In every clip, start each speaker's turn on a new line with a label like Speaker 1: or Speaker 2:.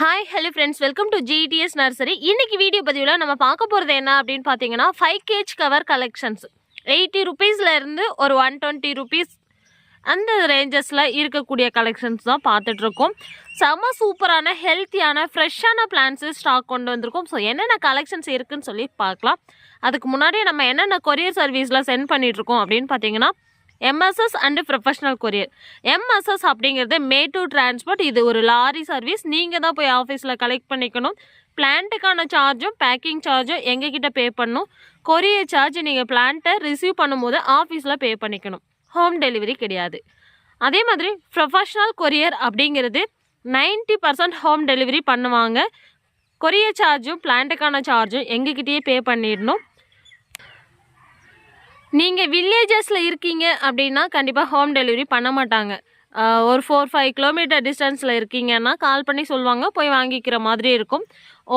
Speaker 1: Hi hello friends welcome to GDS nursery இன்றைக்கி video பதிவில் நம்ம பார்க்க போகிறது என்ன அப்படின்னு பார்த்தீங்கன்னா five gauge cover collections eighty ருபீஸ்லேருந்து ஒரு ஒன் டுவெண்ட்டி ருபீஸ் அந்த ரேஞ்சஸில் இருக்கக்கூடிய கலெக்ஷன்ஸ் தான் பார்த்துட்ருக்கோம். செம சூப்பரான ஹெல்த்தியான ஃப்ரெஷ்ஷான பிளான்ஸு ஸ்டாக் கொண்டு வந்திருக்கோம். ஸோ என்னென்ன கலெக்ஷன்ஸ் இருக்குன்னு சொல்லி பார்க்கலாம். அதுக்கு முன்னாடி நம்ம என்னென்ன கொரியர் சர்வீஸில் சென்ட் பண்ணிகிட்ருக்கோம் அப்படின்னு பார்த்தீங்கன்னா MSS and professional courier MSS அப்படிங்கிறது மே டு டிரான்ஸ்போர்ட் இது ஒரு லாரி சர்வீஸ் நீங்கள் தான் போய் ஆஃபீஸில் கலெக்ட் பண்ணிக்கணும். பிளான்ட்டுக்கான சார்ஜும் பேக்கிங் சார்ஜும் எங்ககிட்ட பே பண்ணணும். கொரியர் சார்ஜ் நீங்கள் பிளான்ட்டை ரிசீவ் பண்ணும்போது ஆஃபீஸில் பே பண்ணிக்கணும். ஹோம் டெலிவரி கிடையாது. அதே மாதிரி ப்ரொஃபஷ்னல் கொரியர் அப்படிங்கிறது 90% பர்சன்ட் ஹோம் டெலிவரி பண்ணுவாங்க. கொரியர் சார்ஜும் பிளான்ட்டுக்கான சார்ஜும் எங்ககிட்டயே பே பண்ணிடணும். நீங்கள் வில்லேஜஸில் இருக்கீங்க அப்படின்னா கண்டிப்பாக ஹோம் டெலிவரி பண்ண மாட்டாங்க. ஒரு ஃபோர் ஃபைவ் கிலோமீட்டர் டிஸ்டன்ஸில் இருக்கீங்கன்னா கால் பண்ணி சொல்லுவாங்க போய் வாங்கிக்கிற மாதிரி இருக்கும்.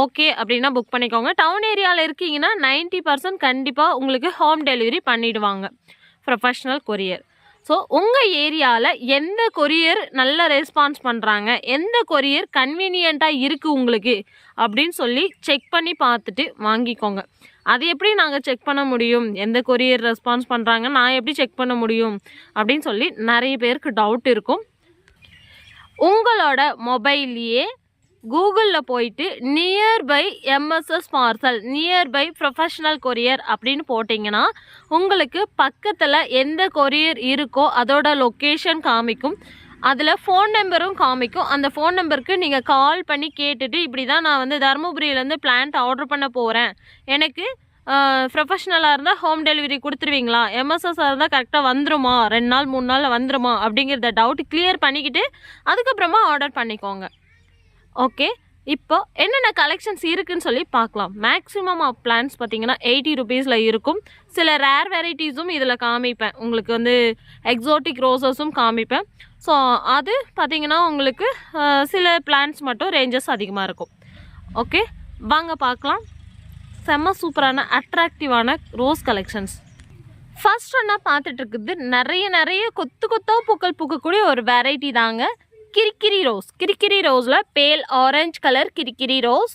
Speaker 1: ஓகே அப்படின்னா புக் பண்ணிக்கோங்க. டவுன் ஏரியாவில் இருக்கீங்கன்னா 90% பர்சன்ட் கண்டிப்பாக உங்களுக்கு ஹோம் டெலிவரி பண்ணிவிடுவாங்க ப்ரொஃபஷ்னல் கொரியர் ஸோ உங்கள் ஏரியாவில் எந்த கொரியர் நல்ல ரெஸ்பான்ஸ் பண்ணுறாங்க எந்த கொரியர் கன்வீனியண்ட்டாக இருக்குது உங்களுக்கு? அப்படின்னு சொல்லி செக் பண்ணி பார்த்துட்டு வாங்கிக்கோங்க. அது எப்படி நாங்கள் செக் பண்ண முடியும்? எந்த கொரியர் ரெஸ்பான்ஸ் பண்ணுறாங்க நான் எப்படி செக் பண்ண முடியும்? அப்படின்னு சொல்லி நிறைய பேருக்கு டவுட் இருக்கும். உங்களோட மொபைல்லையே கூகுளில் போயிட்டு nearby MSS parcel nearby professional courier அப்படின்னு போட்டிங்கன்னா உங்களுக்கு பக்கத்தில் எந்த கொரியர் இருக்கோ அதோட லொக்கேஷன் காமிக்கும். அதில் ஃபோன் நம்பரும் காமிக்கும். அந்த ஃபோன் நம்பருக்கு நீங்கள் கால் பண்ணி கேட்டுட்டு இப்படி தான் நான் வந்து தருமபுரியிலேருந்து பிளான்ட் ஆர்டர் பண்ண போகிறேன் எனக்கு ப்ரொஃபஷ்னலாக இருந்தால் ஹோம் டெலிவரி கொடுத்துருவீங்களா? எம்எஸ்எஸ்ஸாக இருந்தால் கரெக்டாக வந்துருமா? ரெண்டு நாள் மூணு நாளில் வந்துருமா? அப்படிங்கிறத டவுட் கிளியர் பண்ணிக்கிட்டு அதுக்கப்புறமா ஆர்டர் பண்ணிக்கோங்க. ஓகே இப்போ என்னென்ன கலெக்ஷன்ஸ் இருக்குன்னு சொல்லி பார்க்கலாம். மேக்ஸிமம் ஆஃப் பிளான்ஸ் பார்த்தீங்கன்னா எயிட்டி ருபீஸில் இருக்கும். சில ரேர் வெரைட்டிஸும் இதில் காமிப்பேன். உங்களுக்கு வந்து எக்ஸோட்டிக் ரோசஸும் காமிப்பேன். ஸோ அது பார்த்தீங்கன்னா உங்களுக்கு சில பிளான்ஸ் மட்டும் ரேஞ்சஸ் அதிகமாக இருக்கும். ஓகே வாங்க பார்க்கலாம். செம்ம சூப்பரான அட்ராக்டிவான ரோஸ் கலெக்ஷன்ஸ் ஃபர்ஸ்ட் ஒன்றா பார்த்துட்ருக்குது நிறைய நிறைய கொத்து கொத்தாக பூக்கள் பூக்கக்கூடிய ஒரு வெரைட்டி தாங்க. கிரிக்கிரி ரோஸ் கிரிக்கிரி ரோஸில் பேல் ஆரஞ்ச் கலர் கிரிக்கிரி ரோஸ்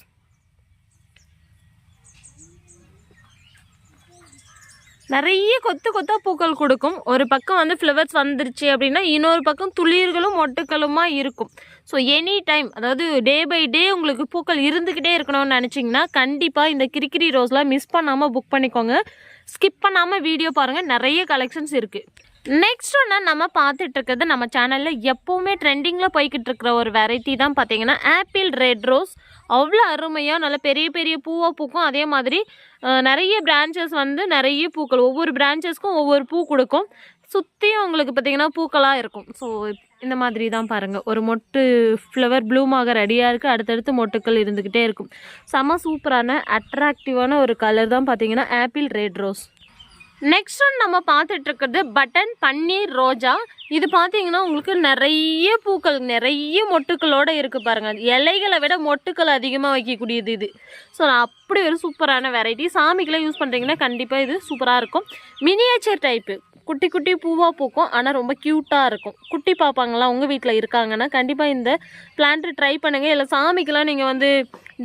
Speaker 1: நிறைய கொத்து கொத்தா பூக்கள் கொடுக்கும். ஒரு பக்கம் வந்து ஃப்ளவர்ஸ் வந்துருச்சு அப்படின்னா இன்னொரு பக்கம் துளிர்களும் மொட்டுக்களுமா இருக்கும். ஸோ எனி டைம் அதாவது டே பை டே உங்களுக்கு பூக்கள் இருந்துக்கிட்டே இருக்கணும்னு நினச்சிங்கன்னா கண்டிப்பாக இந்த கிரிக்கிரி ரோஸ்லாம் மிஸ் பண்ணாமல் புக் பண்ணிக்கோங்க. ஸ்கிப் பண்ணாமல் வீடியோ பாருங்கள் நிறைய கலெக்ஷன்ஸ் இருக்குது நெக்ஸ்ட் ஒன்று நம்ம பார்த்துட்டு இருக்கிறது நம்ம சேனலில் எப்போவுமே ட்ரெண்டிங்கில் போய்கிட்டு இருக்கிற ஒரு வெரைட்டி தான் பார்த்தீங்கன்னா ஆப்பிள் ரெட் ரோஸ் அவ்வளோ அருமையாக நல்ல பெரிய பெரிய பூவாக பூக்கும். அதே மாதிரி நிறைய பிரான்ச்சஸ் வந்து நிறைய பூக்கள். ஒவ்வொரு பிரான்ச்சஸ்க்கும் ஒவ்வொரு பூ கொடுக்கும். சுற்றியும் உங்களுக்கு பார்த்தீங்கன்னா பூக்களாக இருக்கும். ஸோ இந்த மாதிரி தான் பாருங்கள் ஒரு மொட்டு ஃப்ளவர் ப்ளூமாக ரெடியாக இருக்குது அடுத்தடுத்து மொட்டுக்கள் இருந்துக்கிட்டே இருக்கும். செம சூப்பரான அட்ராக்டிவான ஒரு கலர் தான் பார்த்தீங்கன்னா apple red rose next one நம்ம பார்த்துட்டு இருக்கிறது பட்டன் பன்னீர் ரோஜா. இது பார்த்தீங்கன்னா உங்களுக்கு நிறைய பூக்கள் நிறைய மொட்டுக்களோட இருக்குது பாருங்கள் இலைகளை விட மொட்டுக்கள் அதிகமாக வைக்கக்கூடியது இது. ஸோ அப்படி ஒரு சூப்பரான வெரைட்டி சாமிக்கெலாம் யூஸ் பண்ணுறீங்கன்னா கண்டிப்பாக இது சூப்பராக இருக்கும். மினியேச்சர் டைப்பு குட்டி குட்டி பூவாக பூக்கும் ஆனால் ரொம்ப க்யூட்டாக இருக்கும். குட்டி பார்ப்பாங்களாம் உங்கள் வீட்டில் இருக்காங்கன்னா கண்டிப்பாக இந்த பிளான்ட்டு ட்ரை பண்ணுங்கள் இல்லை சாமிக்கெலாம் நீங்கள் வந்து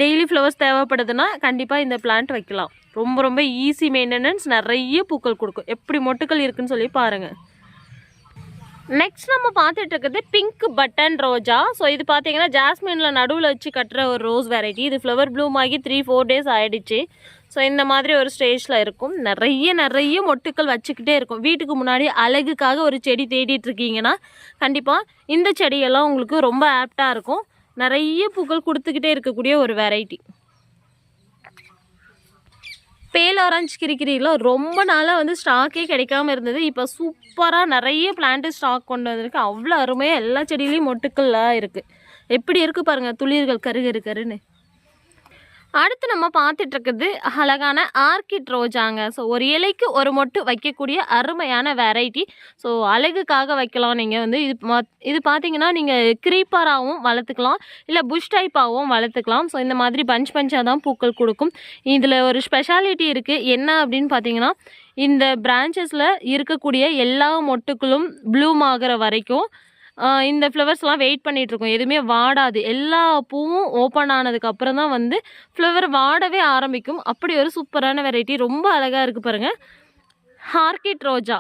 Speaker 1: டெய்லி ஃப்ளவர்ஸ் தேவைப்படுதுன்னா கண்டிப்பாக இந்த பிளான்ட் வைக்கலாம். ரொம்ப ரொம்ப ஈஸி மெயின்டெனன்ஸ் நிறைய பூக்கள் கொடுக்கும். எப்படி மொட்டுக்கள் இருக்குன்னு சொல்லி பாருங்கள் நெக்ஸ்ட் நம்ம பார்த்துட்டு இருக்கிறது பிங்க் பட்டன் ரோஜா. ஸோ இது பார்த்தீங்கன்னா ஜாஸ்மினில் நடுவில் வச்சு கட்டுற ஒரு ரோஸ் வெரைட்டி இது ஃப்ளவர் ப்ளூம் ஆகி த்ரீ ஃபோர் டேஸ் ஆகிடுச்சு ஸோ இந்த மாதிரி ஒரு ஸ்டேஜில் இருக்கும். நிறைய நிறைய மொட்டுக்கள் வச்சுக்கிட்டே இருக்கும். வீட்டுக்கு முன்னாடி அழகுக்காக ஒரு செடி தேடிட்டு இருக்கீங்கன்னா கண்டிப்பாக இந்த செடியெல்லாம் உங்களுக்கு ரொம்ப ஆப்டாக இருக்கும். நிறைய பூக்கள் கொடுத்துக்கிட்டே இருக்கக்கூடிய ஒரு வெரைட்டி பேல் ஆரஞ்சு கிரிக்கிறீங்களோ ரொம்ப நாளாக வந்து ஸ்டாக்கே கிடைக்காம இருந்தது. இப்போ சூப்பராக நிறைய பிளான்ட்டு ஸ்டாக் கொண்டு வந்திருக்கு. அவ்வளோ அருமையாக எல்லா செடியிலையும் மொட்டுக்கள்லாம் இருக்குது எப்படி இருக்குது பாருங்கள் துளிர்கள் கரு கரு கருன்னு. அடுத்து நம்ம பார்த்துட்டு இருக்குது அழகான ஆர்கிட் ரோஜாங்க. ஸோ ஒரு இலைக்கு ஒரு மொட்டு வைக்கக்கூடிய அருமையான வெரைட்டி ஸோ அழகுக்காக வைக்கலாம். நீங்கள் வந்து இது இது பார்த்தீங்கன்னா நீங்கள் க்ரீப்பராகவும் வளர்த்துக்கலாம். இல்லை புஷ் டைப்பாகவும் வளர்த்துக்கலாம். ஸோ இந்த மாதிரி பஞ்ச் பஞ்சாக தான் பூக்கள் கொடுக்கும். இதில் ஒரு ஸ்பெஷாலிட்டி இருக்குது என்ன அப்படின்னு பார்த்தீங்கன்னா இந்த பிரான்ச்சஸில் இருக்கக்கூடிய எல்லா மொட்டுக்களும் ப்ளூம் ஆகிற வரைக்கும் இந்த ஃப்ளவர்ஸ்லாம் வெயிட் பண்ணிகிட்ருக்கோம் எதுவுமே வாடாது. எல்லா பூவும் ஓப்பன் ஆனதுக்கப்புறம் தான் வந்து ஃப்ளவர் வாடவே ஆரம்பிக்கும். அப்படி ஒரு சூப்பரான வெரைட்டி ரொம்ப அழகாக இருக்குது பாருங்கள் ஹார்கிட் ரோஜா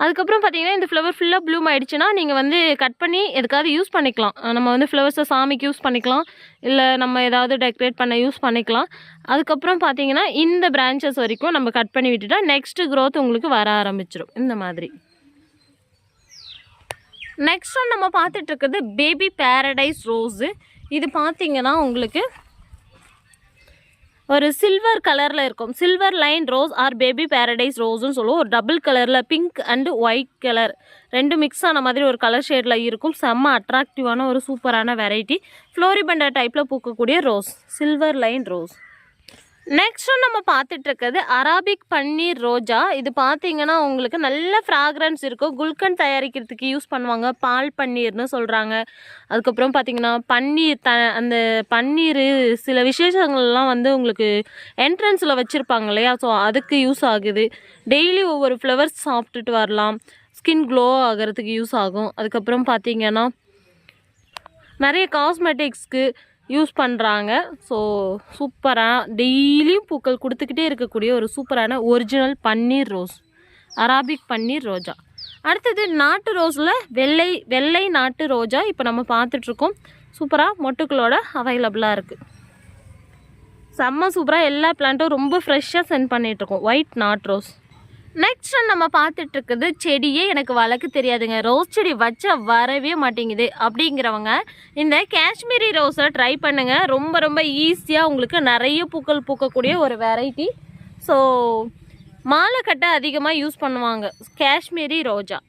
Speaker 1: அதுக்கப்புறம் பார்த்தீங்கன்னா இந்த ஃப்ளவர் ஃபுல்லாக ப்ளூம் ஆகிடுச்சுன்னா நீங்கள் வந்து கட் பண்ணி எதுக்காவது யூஸ் பண்ணிக்கலாம். நம்ம வந்து ஃப்ளவர்ஸை சாமிக்கு யூஸ் பண்ணிக்கலாம். இல்லை நம்ம ஏதாவது டெக்கரேட் பண்ண யூஸ் பண்ணிக்கலாம். அதுக்கப்புறம் பார்த்தீங்கன்னா இந்த பிரான்ச்சஸ் வரைக்கும் நம்ம கட் பண்ணி விட்டுட்டா நெக்ஸ்ட்டு க்ரோத் உங்களுக்கு வர ஆரம்பிச்சிடும் இந்த மாதிரி. நெக்ஸ்ட் ஒன் நம்ம பார்த்துட்ருக்கிறது பேபி பேரடைஸ் ரோஸு இது பார்த்தீங்கன்னா உங்களுக்கு ஒரு சில்வர் கலரில் இருக்கும். Silver line rose or baby paradise ரோஸ்னு சொல்லுவோம். ஒரு டபுள் கலரில் பிங்க் அண்டு ஒயிட் கலர் ரெண்டு மிக்ஸ் ஆன மாதிரி ஒரு கலர் ஷேடில் இருக்கும். செம்ம அட்ராக்டிவான ஒரு சூப்பரான வெரைட்டி ஃப்ளோரிபண்டா டைப்பில் பூக்கக்கூடிய rose silver line rose next நம்ம பார்த்துட்டு இருக்கிறது அராபிக் பன்னீர் ரோஜா. இது பார்த்தீங்கன்னா உங்களுக்கு நல்ல ஃப்ராக்ரன்ஸ் இருக்கும். குல்கன் தயாரிக்கிறதுக்கு யூஸ் பண்ணுவாங்க. பால் பன்னீர்னு சொல்கிறாங்க அதுக்கப்புறம் பார்த்தீங்கன்னா பன்னீர் த அந்த பன்னீர் சில விசேஷங்கள்லாம் வந்து உங்களுக்கு என்ட்ரன்ஸில் வச்சுருப்பாங்க இல்லையா? ஸோ அதுக்கு யூஸ் ஆகுது. டெய்லி ஒவ்வொரு ஃப்ளவர்ஸ் சாப்பிட்டுட்டு வரலாம். ஸ்கின் க்ளோ ஆகிறதுக்கு யூஸ் ஆகும். அதுக்கப்புறம் பார்த்தீங்கன்னா நிறைய காஸ்மெட்டிக்ஸ்க்கு யூஸ் பண்ணுறாங்க ஸோ சூப்பராக டெய்லியும் பூக்கள் கொடுத்துக்கிட்டே இருக்கக்கூடிய ஒரு சூப்பரான ஒரிஜினல் பன்னீர் ரோஸ். அராபிக் பன்னீர் ரோஜா. அடுத்தது நாட்டு ரோஸில் வெள்ளை வெள்ளை நாட்டு ரோஜா இப்போ நம்ம பார்த்துட்ருக்கோம். சூப்பராக மொட்டுக்களோட அவைலபிளாக இருக்குது செம்ம சூப்பராக எல்லா பிளான்ட்டும் ரொம்ப ஃப்ரெஷ்ஷாக சென்ட் பண்ணிகிட்ருக்கோம் ஒயிட் நாட் ரோஸ். நெக்ஸ்ட் நம்ம பார்த்துட்டு இருக்குது செடியே எனக்கு வளர்க்க தெரியாதுங்க. ரோஸ் செடி வச்ச வரவே மாட்டேங்குது. அப்படிங்கிறவங்க இந்த காஷ்மீரி ரோஸை ட்ரை பண்ணுங்கள் ரொம்ப ரொம்ப ஈஸியாக உங்களுக்கு நிறைய பூக்கள் பூக்கக்கூடிய ஒரு வெரைட்டி ஸோ மாலை அதிகமாக யூஸ் பண்ணுவாங்க காஷ்மீரி ரோஜா.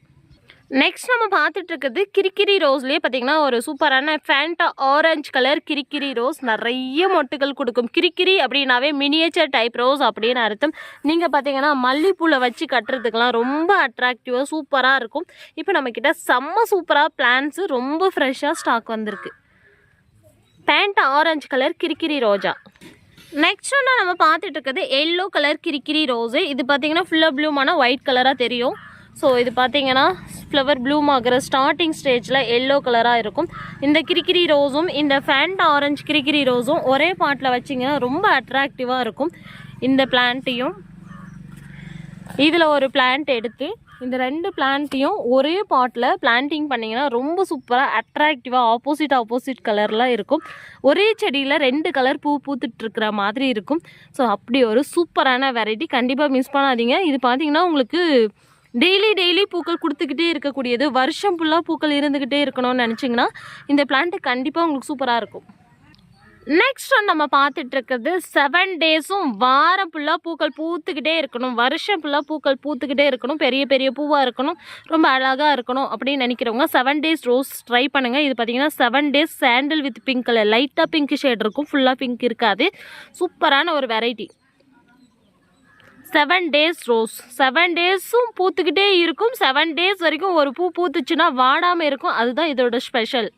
Speaker 1: நெக்ஸ்ட் நம்ம பார்த்துட்டு இருக்கிறது கிரிக்கிரி ரோஸ்லேயே பார்த்தீங்கன்னா ஒரு சூப்பரான ஃபேண்டா ஆரஞ்சு கலர் கிரிக்கிரி ரோஸ். நிறைய மொட்டுகள் கொடுக்கும். கிரிக்கிரி அப்படின்னாவே மினியேச்சர் டைப் ரோஸ் அப்படின்னு அர்த்தம். நீங்கள் பார்த்தீங்கன்னா மல்லிப்பூவில் வச்சு கட்டுறதுக்கெலாம் ரொம்ப அட்ராக்டிவாக சூப்பராக இருக்கும். இப்போ நம்மக்கிட்ட செம்ம சூப்பராக பிளான்ஸு ரொம்ப ஃப்ரெஷ்ஷாக ஸ்டாக் வந்திருக்கு. ஃபேண்டா ஆரஞ்சு கலர் கிரிக்கிரி ரோஜா. நெக்ஸ்ட் ஒன்று நம்ம பார்த்துட்டு இருக்கிறது எல்லோ கலர் கிரிக்கிரி ரோஸு. இது பார்த்தீங்கன்னா ஃபுல்லாக ப்ளூமான ஒயிட் கலராக தெரியும். ஸோ இது பார்த்தீங்கன்னா ஃப்ளவர் ப்ளூம் ஆகிற ஸ்டார்டிங் ஸ்டேஜில் எல்லோ கலராக இருக்கும். இந்த கிரிக்கிரி ரோஸும் இந்த ஃபேண்ட் ஆரஞ்சு கிரிக்கிரி ரோஸும் ஒரே பாட்டில் வச்சிங்கன்னா ரொம்ப அட்ராக்டிவாக இருக்கும். இந்த பிளான்ட்டையும் இதில் ஒரு பிளான்ட் எடுத்து இந்த ரெண்டு பிளான்ட்டையும் ஒரே பாட்டில் பிளான்டிங் பண்ணிங்கன்னா ரொம்ப சூப்பராக அட்ராக்டிவாக ஆப்போசிட் ஆப்போசிட் கலர்லாம் இருக்கும். ஒரே செடியில் ரெண்டு கலர் பூ பூத்துட்ருக்கிற மாதிரி இருக்கும். ஸோ அப்படி ஒரு சூப்பரான வெரைட்டி கண்டிப்பாக மிஸ் பண்ணாதீங்க. இது பார்த்திங்கன்னா உங்களுக்கு டெய்லி டெய்லி பூக்கள் கொடுத்துக்கிட்டே இருக்கக்கூடியது. வருஷம் ஃபுல்லாக பூக்கள் இருந்துக்கிட்டே இருக்கணும்னு நினச்சிங்கன்னா இந்த பிளான்ட்டு கண்டிப்பாக உங்களுக்கு சூப்பராக இருக்கும். நெக்ஸ்ட் நம்ம பார்த்துட்டு இருக்கிறது செவன் டேஸும் வாரம் ஃபுல்லாக பூக்கள் பூத்துக்கிட்டே இருக்கணும். வருஷம் ஃபுல்லாக பூக்கள் பூத்துக்கிட்டே இருக்கணும். பெரிய பெரிய பூவாக இருக்கணும். ரொம்ப அழகாக இருக்கணும் அப்படின்னு நினைக்கிறவங்க செவன் டேஸ் ரோஸ் ட்ரை பண்ணுங்கள் இது பார்த்தீங்கன்னா செவன் டேஸ் சாண்டில் வித் பிங்க் கலர் லைட்டாக பிங்க் ஷேட் இருக்கும். ஃபுல்லாக பிங்க் இருக்காது. சூப்பரான ஒரு variety seven days rose seven டேஸும் பூத்துக்கிட்டே இருக்கும். செவன் டேஸ் வரைக்கும் ஒரு பூ பூத்துச்சுன்னா வாடாமல் இருக்கும். அதுதான் இதோட ஸ்பெஷல்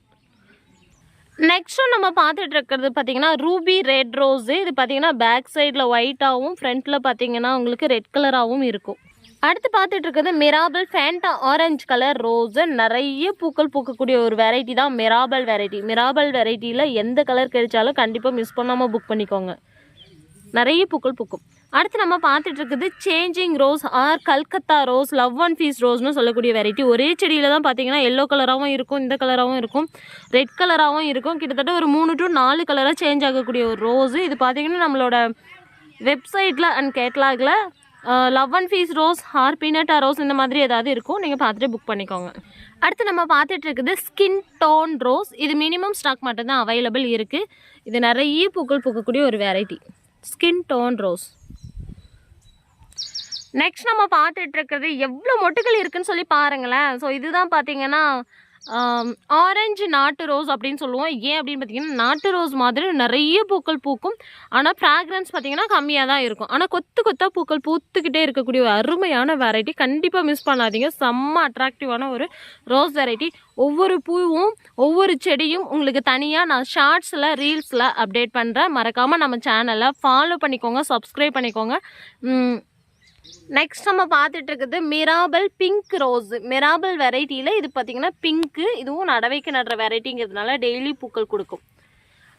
Speaker 1: நெக்ஸ்ட்டு நம்ம பார்த்துட்டு இருக்கிறது பார்த்தீங்கன்னா ரூபி ரெட் ரோஸு இது பார்த்தீங்கன்னா பேக் சைடில் ஒயிட்டாகவும் ஃப்ரண்ட்டில் பார்த்தீங்கன்னா உங்களுக்கு ரெட் கலராகவும் இருக்கும். அடுத்து பார்த்துட்டு இருக்கிறது Mirabel Fanta orange colour rose நிறைய பூக்கள் பூக்கக்கூடிய ஒரு வெரைட்டி தான் மிராபல் வெரைட்டி மிராபல் வெரைட்டியில் எந்த கலர் கிடைச்சாலும் கண்டிப்பாக மிஸ் பண்ணாமல் புக் பண்ணிக்கோங்க. நிறைய பூக்கள் பூக்கும். அடுத்து நம்ம பார்த்துட்டு இருக்குது changing rose or Calcutta rose love and peace ரோஸ்னு சொல்லக்கூடிய வெரைட்டி ஒரே செடியில் தான் பார்த்தீங்கன்னா எல்லோ கலராகவும் இருக்கும் இந்த கலராகவும் இருக்கும் ரெட் கலராகவும் இருக்கும். கிட்டத்தட்ட ஒரு மூணு டு நாலு கலராக சேஞ்ச் ஆகக்கூடிய ஒரு ரோஸு இது பார்த்தீங்கன்னா நம்மளோட வெப்சைட்டில் and கேட்லாகில் love and peace rose or pinata rose இந்த மாதிரி ஏதாவது இருக்கும். நீங்கள் பார்த்துட்டு புக் பண்ணிக்கோங்க. அடுத்து நம்ம பார்த்துட்டு இருக்குது ஸ்கின் டோன் ரோஸ் இது மினிமம் ஸ்டாக் மட்டும்தான் அவைலபிள் இருக்குது இது நிறைய பூக்கள் பூக்கக்கூடிய ஒரு variety skin tone rose next நம்ம பார்த்துட்டு இருக்கிறது எவ்வளோ மொட்டுகள் இருக்குன்னு சொல்லி பாருங்களேன். ஸோ இதுதான் பார்த்தீங்கன்னா ஆரஞ்சு நாட்டு ரோஸ் அப்படின்னு சொல்லுவோம். ஏன் அப்படின்னு பார்த்தீங்கன்னா நாட்டு ரோஸ் மாதிரி நிறைய பூக்கள் பூக்கும். ஆனால் ஃப்ராக்ரன்ஸ் பார்த்தீங்கன்னா கம்மியாக தான் இருக்கும். ஆனால் கொத்து கொத்தாக பூக்கள் பூத்துக்கிட்டே இருக்கக்கூடிய ஒரு அருமையான வெரைட்டி கண்டிப்பாக மிஸ் பண்ணாதீங்க. செம்ம அட்ராக்டிவான ஒரு ரோஸ் வெரைட்டி ஒவ்வொரு பூவும் ஒவ்வொரு செடியும் உங்களுக்கு தனியாக நான் ஷார்ட்ஸில் ரீல்ஸில் அப்டேட் பண்ணுறேன் மறக்காமல் நம்ம சேனலை ஃபாலோ பண்ணிக்கோங்க சப்ஸ்கிரைப் பண்ணிக்கோங்க. நெக்ஸ்ட் நம்ம பார்த்துட்டு இருக்குது மிராபல் பிங்க் ரோஸ் மிராபல் வெரைட்டியில் இது பார்த்தீங்கன்னா பிங்க்கு இதுவும் நடவைக்கு நடுற வெரைட்டிங்கிறதுனால டெய்லி பூக்கள் கொடுக்கும்.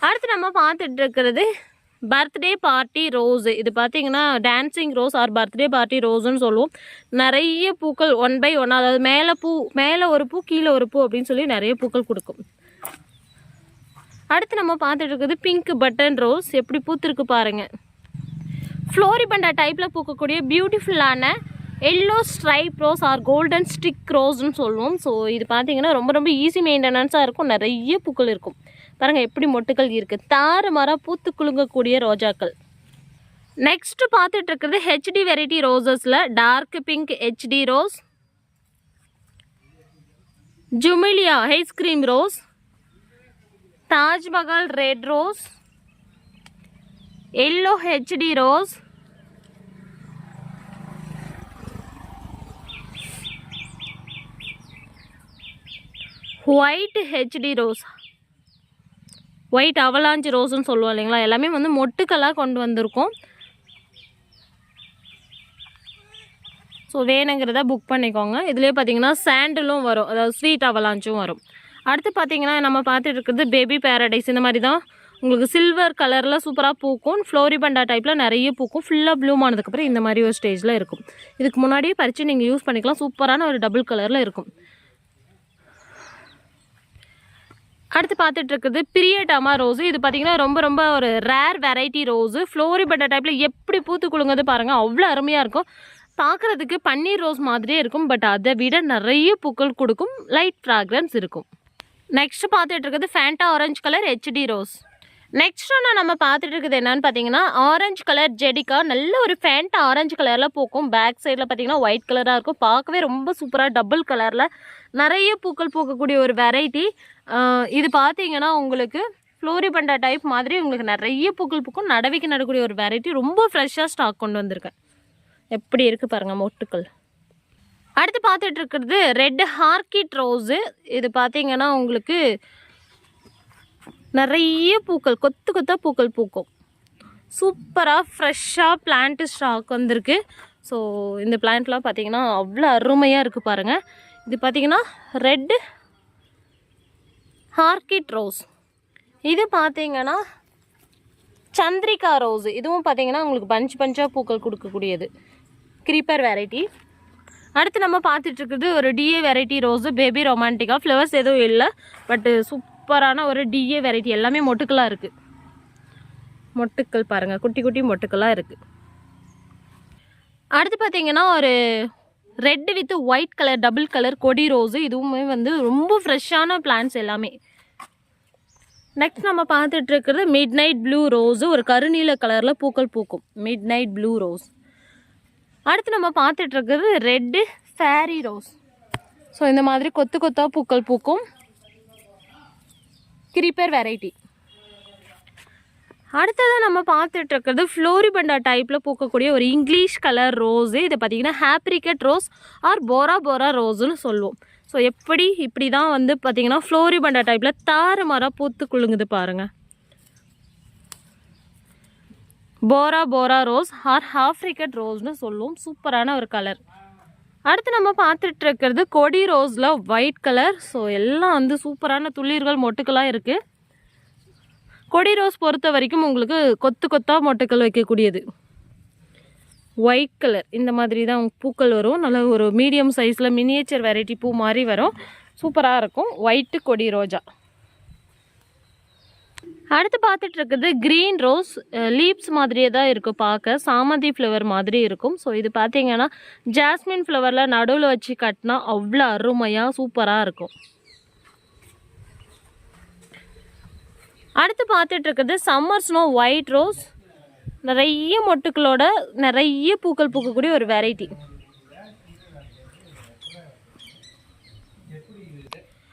Speaker 1: அடுத்து நம்ம பார்த்துட்டு இருக்கிறது பர்த்டே பார்ட்டி ரோஸ் இது பார்த்தீங்கன்னா dancing rose or birthday party ரோஸுன்னு சொல்லுவோம். நிறைய பூக்கள் ஒன் பை ஒன் அதாவது மேலே பூ மேலே ஒரு பூ கீழே ஒரு பூ அப்படின்னு சொல்லி நிறைய பூக்கள் கொடுக்கும். அடுத்து நம்ம பார்த்துட்டு இருக்குது பிங்க் பட்டன் ரோஸ் எப்படி பூத்திருக்கு பாருங்கள் ஃப்ளோரிபண்டா டைப்பில் பூக்கக்கூடிய பியூட்டிஃபுல்லான yellow stripe rose or golden stick ரோஸ்னு சொல்லுவோம். ஸோ இது பார்த்தீங்கன்னா ரொம்ப ரொம்ப ஈஸி மெயின்டெனன்ஸாக இருக்கும். நிறைய பூக்கள் இருக்கும். பாருங்கள் எப்படி மொட்டுக்கள் இருக்குது தாறு மரம் பூத்து குலுங்கக்கூடிய ரோஜாக்கள். நெக்ஸ்ட் பார்த்துட்டு இருக்கிறது ஹெச்டி வெரைட்டி ரோசஸில் dark pink HD rose ஜுமிலியா ice cream rose Taj Mahal red rose yellow HT rose. White HT rose. White avalanche ரோஸ்ன்னு சொல்லுவோம் இல்லைங்களா? எல்லாமே வந்து மொட்டுக்களாக கொண்டு வந்திருக்கோம். ஸோ வேணுங்கிறத புக் பண்ணிக்கோங்க. இதுலேயே பார்த்தீங்கன்னா சாண்டிலும் வரும். அதாவது ஸ்வீட் அவலாஞ்சும் வரும். அடுத்து பார்த்தீங்கன்னா நம்ம பார்த்துட்டு இருக்கிறது பேபி பேரடைஸ் இந்த மாதிரி தான் உங்களுக்கு சில்வர் கலரில் சூப்பராக பூக்கும். ஃப்ளோரிபண்டா டைப்பில் நிறைய பூக்கும். ஃபுல்லாக ப்ளூம் ஆனதுக்கப்புறம் இந்த மாதிரி ஒரு ஸ்டேஜில் இருக்கும். இதுக்கு முன்னாடியே பறித்து நீங்கள் யூஸ் பண்ணிக்கலாம். சூப்பரான ஒரு டபுள் கலரில் இருக்கும். அடுத்து பார்த்துட்டு இருக்குது பிரியடாமா ரோஸு இது பார்த்தீங்கன்னா ரொம்ப ரொம்ப ஒரு ரேர் வெரைட்டி ரோஸு ஃப்ளோரிபட்டா டைப்பில் எப்படி பூத்து குலுங்குது பாருங்கள் அவ்வளோ அருமையாக இருக்கும். பார்க்குறதுக்கு பன்னீர் ரோஸ் மாதிரியே இருக்கும். பட் அதை விட நிறைய பூக்கள் கொடுக்கும். லைட் ஃப்ராக்ரன்ஸ் இருக்கும். நெக்ஸ்ட் பார்த்துட்டு இருக்குது Fanta orange colour HT rose next ஒன்று நம்ம பார்த்துட்டு இருக்குது என்னன்னு பார்த்தீங்கன்னா ஆரஞ்சு கலர் ஜெடிக்கா நல்ல ஒரு ஃபேண்டா ஆரஞ்சு கலரில் பூக்கும். பேக் சைடில் பார்த்தீங்கன்னா ஒயிட் கலராக இருக்கும். பார்க்கவே ரொம்ப சூப்பராக டபுள் கலரில் நிறைய பூக்கள் பூக்கக்கூடிய ஒரு வெரைட்டி இது பார்த்தீங்கன்னா உங்களுக்கு ஃப்ளோரிபண்டா டைப் மாதிரி உங்களுக்கு நிறைய பூக்கள் பூக்கும். நடவைக்கு நடக்கூடிய ஒரு வெரைட்டி ரொம்ப ஃப்ரெஷ்ஷாக ஸ்டாக் கொண்டு வந்திருக்கேன். எப்படி இருக்குது பாருங்கள் மொட்டுக்கள். அடுத்து பார்த்துட்டு இருக்கிறது ரெட் ஹார்கிட் ரோஸு இது பார்த்தீங்கன்னா உங்களுக்கு நிறைய பூக்கள் கொத்து கொத்தாக பூக்கள் பூக்கும். சூப்பராக ஃப்ரெஷ்ஷாக பிளான்ட்டு ஸ்டாக் வந்திருக்கு. ஸோ இந்த பிளான்ட்லாம் பார்த்தீங்கன்னா அவ்வளோ அருமையாக இருக்குது பாருங்கள் இது பார்த்தீங்கன்னா ரெட்டு ஹார்கிட் ரோஸ் இது பார்த்திங்கன்னா சந்திரிகா ரோஸ் இதுவும் பார்த்தீங்கன்னா உங்களுக்கு பஞ்ச் பஞ்சாக பூக்கள் கொடுக்கக்கூடியது. கிரீப்பர் வெரைட்டி அடுத்து நம்ம பார்த்துட்ருக்குது ஒரு டிஏ வெரைட்டி ரோஸு பேபி ரொமான்டிக்காக ஃப்ளவர்ஸ் எதுவும் இல்லை பட்டு சூப் சூப்பரான ஒரு டிஏ வெரைட்டி எல்லாமே மொட்டுக்களாக இருக்குது மொட்டுக்கள் பாருங்கள் குட்டி குட்டி மொட்டுக்களாக இருக்குது அடுத்து பார்த்தீங்கன்னா ஒரு red with white colour double colour கொடி ரோஸு இதுவுமே வந்து ரொம்ப ஃப்ரெஷ்ஷான பிளான்ஸ் எல்லாமே. நெக்ஸ்ட் நம்ம பார்த்துட்டு இருக்கிறது மிட் நைட் ப்ளூ ரோஸு ஒரு கருநீல கலரில் பூக்கள் பூக்கும். மிட் நைட் ப்ளூ ரோஸ் அடுத்து நம்ம பார்த்துட்டு இருக்கிறது ரெட்டு ஃபேரி ரோஸ் ஸோ இந்த மாதிரி கொத்து கொத்தாக பூக்கள் பூக்கும். கிரீப்பர் வெரைட்டி அடுத்ததாக நம்ம பார்த்துட்டு இருக்கிறது ஃப்ளோரிபண்டா டைப்பில் பூக்கக்கூடிய ஒரு இங்கிலீஷ் கலர் ரோஸு இதை பார்த்தீங்கன்னா apricot rose or Bora Bora ரோஸுன்னு சொல்லுவோம். ஸோ எப்படி இப்படி தான் வந்து பார்த்திங்கன்னா ஃப்ளோரிபண்டா டைப்பில் தாறு மரம் பூத்து குழுங்குது பாருங்கள் Bora Bora rose or apricot ரோஸ்னு சொல்லுவோம். சூப்பரான ஒரு கலர் அடுத்து நம்ம பார்த்துட்டு இருக்கிறது கொடி ரோஸில் ஒயிட் கலர் ஸோ எல்லாம் வந்து சூப்பரான துளிர்கள் மொட்டுக்களாக இருக்குது கொடி ரோஸ் பொறுத்த வரைக்கும் உங்களுக்கு கொத்து கொத்தாக மொட்டுக்கள் வைக்கக்கூடியது. ஒயிட் கலர் இந்த மாதிரி தான் பூக்கள் வரும். நல்ல ஒரு மீடியம் சைஸில் மினியேச்சர் வெரைட்டி பூ மாதிரி வரும். சூப்பராக இருக்கும். ஒயிட்டு கொடி ரோஜா. அடுத்து பார்த்துட்டு இருக்குது க்ரீன் ரோஸ் லீப்ஸ் மாதிரியே தான் இருக்கும் பார்க்க. சாமந்தி ஃப்ளவர் மாதிரி இருக்கும். ஸோ இது பார்த்தீங்கன்னா ஜாஸ்மின் ஃப்ளவரில் நடுவில் வச்சு கட்டினா அவ்வளோ அருமையாக சூப்பராக இருக்கும். அடுத்து பார்த்துட்டு இருக்குது சம்மர் ஸ்னோ ஒயிட் ரோஸ் நிறைய மொட்டுக்களோட நிறைய பூக்கள் பூக்கக்கூடிய ஒரு வெரைட்டி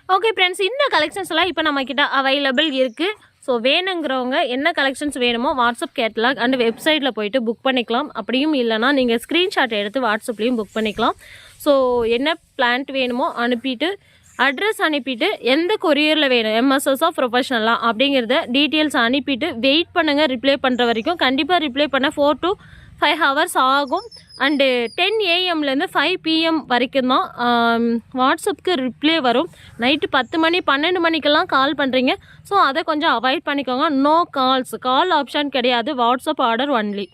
Speaker 1: ஓகே ஃப்ரெண்ட்ஸ் இந்த கலெக்ஷன்ஸ் எல்லாம் இப்போ நம்மக்கிட்ட அவைலபிள் இருக்குது ஸோ வேணுங்கிறவங்க என்ன கலெக்ஷன்ஸ் வேணுமோ வாட்ஸ்அப் கேட்லாக் அண்ட் வெப்சைட்டில் போயிட்டு புக் பண்ணிக்கலாம். அப்படியும் இல்லைனா நீங்கள் ஸ்க்ரீன்ஷாட் எடுத்து வாட்ஸ்அப்லேயும் புக் பண்ணிக்கலாம். ஸோ என்ன பிளான்ட் வேணுமோ அனுப்பிட்டு அட்ரஸ் அனுப்பிட்டு எந்த கொரியரில் வேணும் எம்எஸ்எஸ்ஸாக ப்ரொஃபஷனலாக அப்படிங்கிறத டீட்டெயில்ஸ் அனுப்பிட்டு வெயிட் பண்ணுங்கள் ரிப்ளை பண்ணுற வரைக்கும். கண்டிப்பாக ரிப்ளை பண்ண ஃபோர் டு ஃபைவ் ஹவர்ஸ் ஆகும். அண்டு டென் ஏஎம்லேருந்து ஃபைவ் பிஎம் வரைக்கும் தான் வாட்ஸ்அப்புக்கு ரிப்ளை வரும். நைட்டு பத்து மணி பன்னெண்டு மணிக்கெல்லாம் கால் பண்ணுறீங்க ஸோ அதை கொஞ்சம் அவாய்ட் பண்ணிக்கோங்க. நோ கால்ஸ் கால் ஆப்ஷன் கிடையாது. WhatsApp order only